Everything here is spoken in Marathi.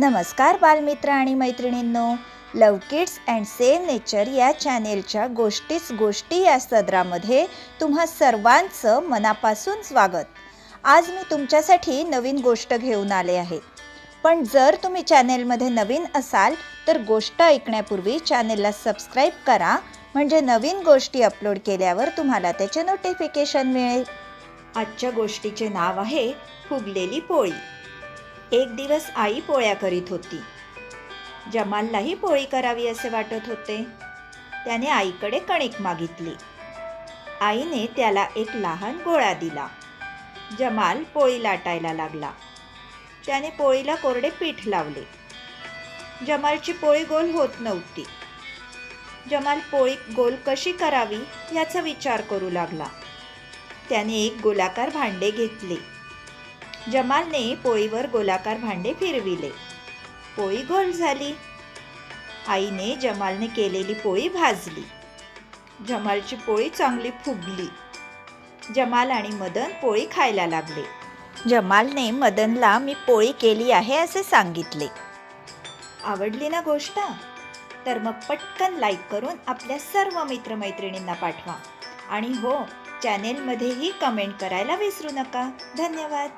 नमस्कार बालमित्र आणि मैत्रिणींनो love kids and same nature या चॅनेलच्या गोष्टीच गोष्टी या सदरामध्ये तुम्हा सर्वांचं मनापासून स्वागत. आज मी तुमच्यासाठी नवीन गोष्ट घेऊन आले आहे. पण जर तुम्ही चॅनेलमध्ये नवीन असाल तर गोष्ट ऐकण्यापूर्वी चॅनेलला सबस्क्राईब करा म्हणजे नवीन गोष्टी अपलोड केल्यावर तुम्हाला त्याचे नोटिफिकेशन मिळेल. आजच्या गोष्टीचे नाव आहे फुगलेली पोळी. एक दिवस आई पोळ्या करीत होती. जमाललाही पोळी करावी असे वाटत होते. त्याने आईकडे कणिक मागितली. आईने त्याला एक लहान गोळा दिला. जमाल पोळी लाटायला लागला. त्याने पोळीला कोरडे पीठ लावले. जमालची पोळी गोल होत नव्हती. जमाल पोळी गोल कशी करावी याचा विचार करू लागला. त्याने एक गोलाकार भांडे घेतले. जमालने पोळीवर गोलाकार भांडे फिरविले. पोळी गोल झाली. आईने जमालने केलेली पोळी भाजली. जमालची पोळी चांगली फुगली. जमाल आणि मदन पोळी खायला लागले. जमालने मदनला मी पोळी केली आहे असे सांगितले. आवडली ना गोष्ट? तर मग पटकन लाईक करून आपल्या सर्व मित्रमैत्रिणींना पाठवा. आणि हो चॅनेलमध्येही कमेंट करायला विसरू नका. धन्यवाद.